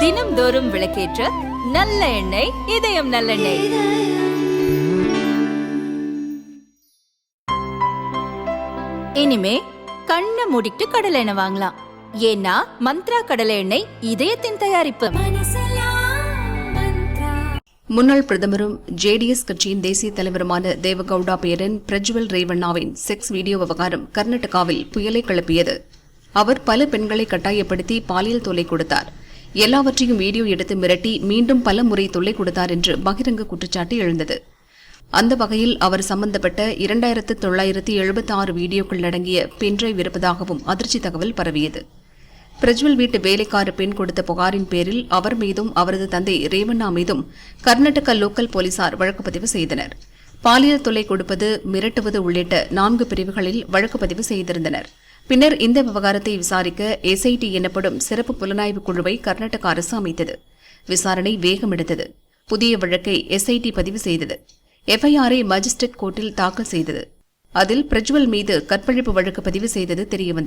தினம்தோறும் விளக்கேற்ற நல்ல எண்ணெய் இதயம் நல்லெண்ணெய். இனிமே கண்ணை மூடிட்டு கடலை எண்ணெய் வாங்கலாம். ஏன்னா மந்த்ரா கடலை எண்ணெய் இதயத்தின் தயாரிப்பு. முன்னாள் பிரதமரும் ஜேடிஎஸ் கட்சியின் தேசிய தலைவருமான தேவகவுடா பேரன் பிரஜ்வல் ரேவண்ணாவின் செக்ஸ் வீடியோ விவகாரம் கர்நாடகாவில் புயலை கிளப்பியது. அவர் பல பெண்களை கட்டாயப்படுத்தி பாலியல் தொல்லை கொடுத்தார். எல்லாவற்றையும் வீடியோ எடுத்து மிரட்டி மீண்டும் பல முறை தொல்லை கொடுத்தார் என்று பகிரங்க குற்றச்சாட்டு எழுந்தது. அந்த வகையில் அவர் சம்பந்தப்பட்ட இரண்டாயிரத்து தொள்ளாயிரத்து எழுபத்தி ஆறு வீடியோக்கள் அடங்கிய பென்ட்ரைவ் இருப்பதாகவும் அதிர்ச்சி தகவல் பரவியது. பிரஜ்வல் வீட்டு வேலைக்கார பெண் கொடுத்த புகாரின் பேரில் அவர் மீதும் அவரது தந்தை ரேவண்ணா மீதும் கர்நாடக லோக்கல் போலீசார் வழக்கு பதிவு செய்தனர். பாலியல் தொல்லை கொடுப்பது மிரட்டுவது உள்ளிட்ட நான்கு பிரிவுகளில் வழக்கு பதிவு செய்திருந்தனர். பின்னர் இந்த விவகாரத்தை விசாரிக்க எஸ்ஐடி எனப்படும் சிறப்பு புலனாய்வு குழுவை கர்நாடக அரசு அமைத்தது. விசாரணை வேகம் எடுத்தது. புதிய வழக்கை எஸ்ஐடி பதிவு செய்தது. எஃப்ஐஆரை மஜிஸ்ட்ரேட் கோர்ட்டில் தாக்கல் செய்தது. அதில் பிரஜ்வல் மீது கற்பழிப்பு வழக்கு பதிவு செய்தது தெரியவந்தது.